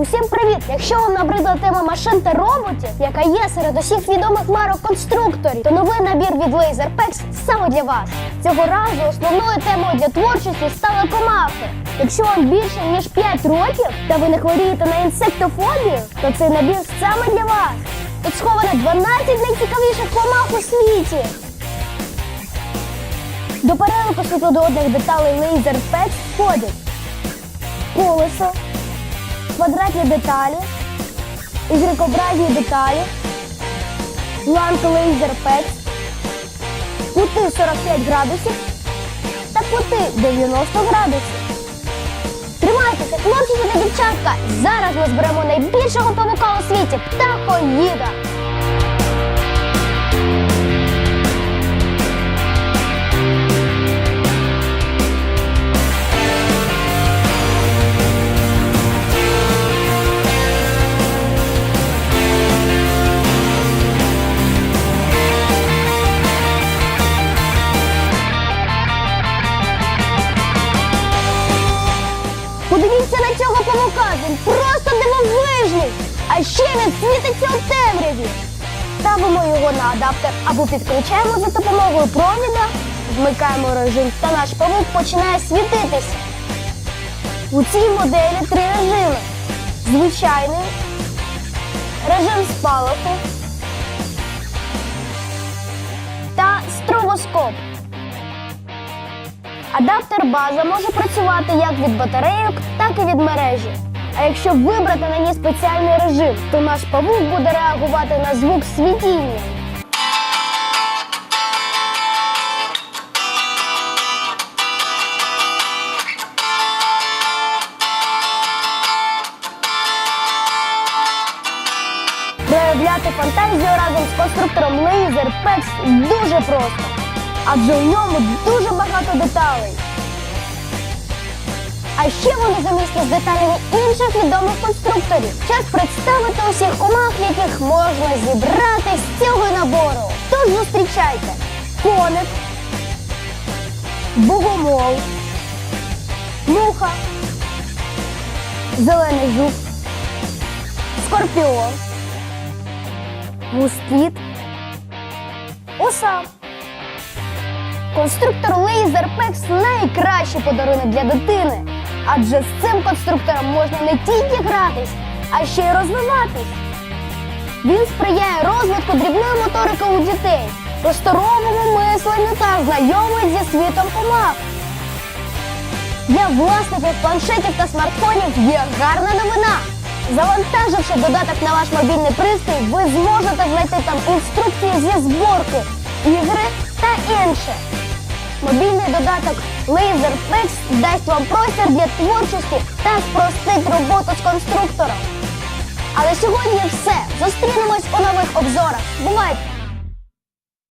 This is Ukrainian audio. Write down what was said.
Усім привіт! Якщо вам набридла тема машин та роботів, яка є серед усіх відомих марок конструкторів, то новий набір від LaserPex саме для вас. Цього разу основною темою для творчості стали комахи. Якщо вам більше ніж 5 років та ви не хворієте на інсектофобію, то цей набір саме для вас. Тут сховано 12 найцікавіших комах у світі. До переліку світлодіодних деталей LaserPex входять колесо, квадратні деталі, ігрикобразні деталі, ланка лейзер пет, кути 45 градусів та кути 90 градусів. Тримайтеся, хлопці та дівчатка! Зараз ми зберемо найбільшого павука у світі птахоїда. Подивіться на цього павука, він просто дивовижний! А ще він світиться у темряві. Ставимо його на адаптер або підключаємо за допомогою провіда, вмикаємо режим, та наш павук починає світитися. У цій моделі три режими: звичайний, режим спалаху та стробоскоп. Адаптер база може працювати як від батарейок, так і від мережі. А якщо вибрати на ній спеціальний режим, то наш павук буде реагувати на звук світіння. Проявляти фантазію разом з конструктором Laser Pex дуже просто, адже у ньому дуже багато деталей. А ще вони замість з деталями інших відомих конструкторів. Час представити усіх комах, яких можна зібрати з цього набору. Тож зустрічайте коник, богомол, муха, зелений жук, скорпіон, москіт, оса. Конструктор Laser LaserPex найкращий подарунок для дитини. Адже з цим конструктором можна не тільки гратись, а ще й розвиватись. Він сприяє розвитку дрібної моторики у дітей, просторовому мисленню та знайомить зі світом комах. Для власників планшетів та смартфонів є гарна новина. Завантаживши додаток на ваш мобільний пристрій, ви зможете знайти там інструкції зі зборки, ігри та інше. Мобільний додаток LaserFix дасть вам простір для творчості та спростить роботу з конструктором. Але сьогодні все. Зустрінемось у нових обзорах. Бувайте!